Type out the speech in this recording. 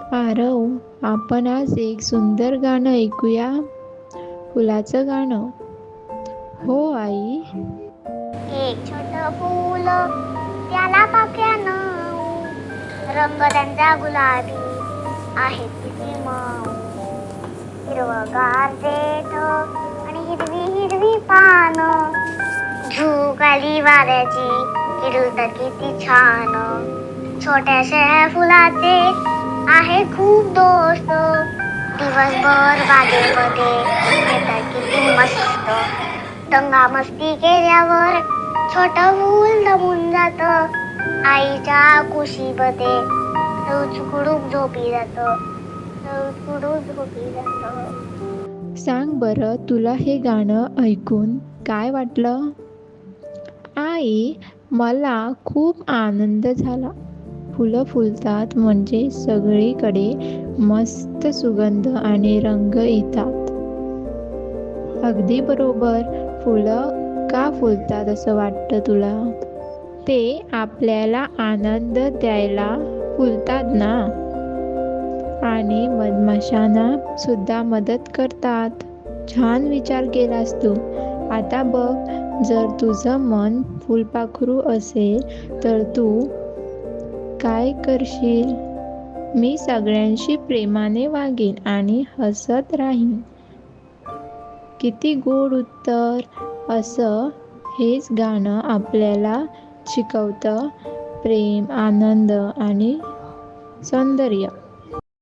आरव आपण आज एक सुंदर गाणं ऐकूया. फुलाचं गाणं. हो आई. एक छोट फूल त्याला पाक्या रंग त्यांचा गुलाबी आहे किती मऊ. हिरवगार देठ आणि हिरवी हिरवी पान झूक आली वाऱ्याची हिरवत किती छान. छोट्याशा फुलाचे आहे खूप दोस्त दिवसभर बागेमध्ये किती मस्त. दंगा मस्ती केल्यावर छोट मूल दमून जात. आईच्या कुशीमध्ये चुकडूक झोपी जात. चुकडूक झोपी जात. सांग बरं तुला हे गाणं ऐकून काय वाटलं? आई मला खूप आनंद झाला. फुलं फुलतात म्हणजे सगळीकडे मस्त सुगंध आणि रंग येतात. अगदी बरोबर. फुलं का फुलतात असं वाटतं तुला? ते आपल्याला आनंद द्यायला फुलतात ना? आणि मधमाशांना सुद्धा मदत करतात. छान विचार केलास तू. आता बघ जर तुझं मन फुलपाखरू असेल तर तू काय करशील? मी सगळ्यांशी प्रेमाने वागेन आणि हसत राहीन. किती गोड उत्तर. असं हेच गाणं आपल्याला शिकवतं. प्रेम आनंद आणि सौंदर्य.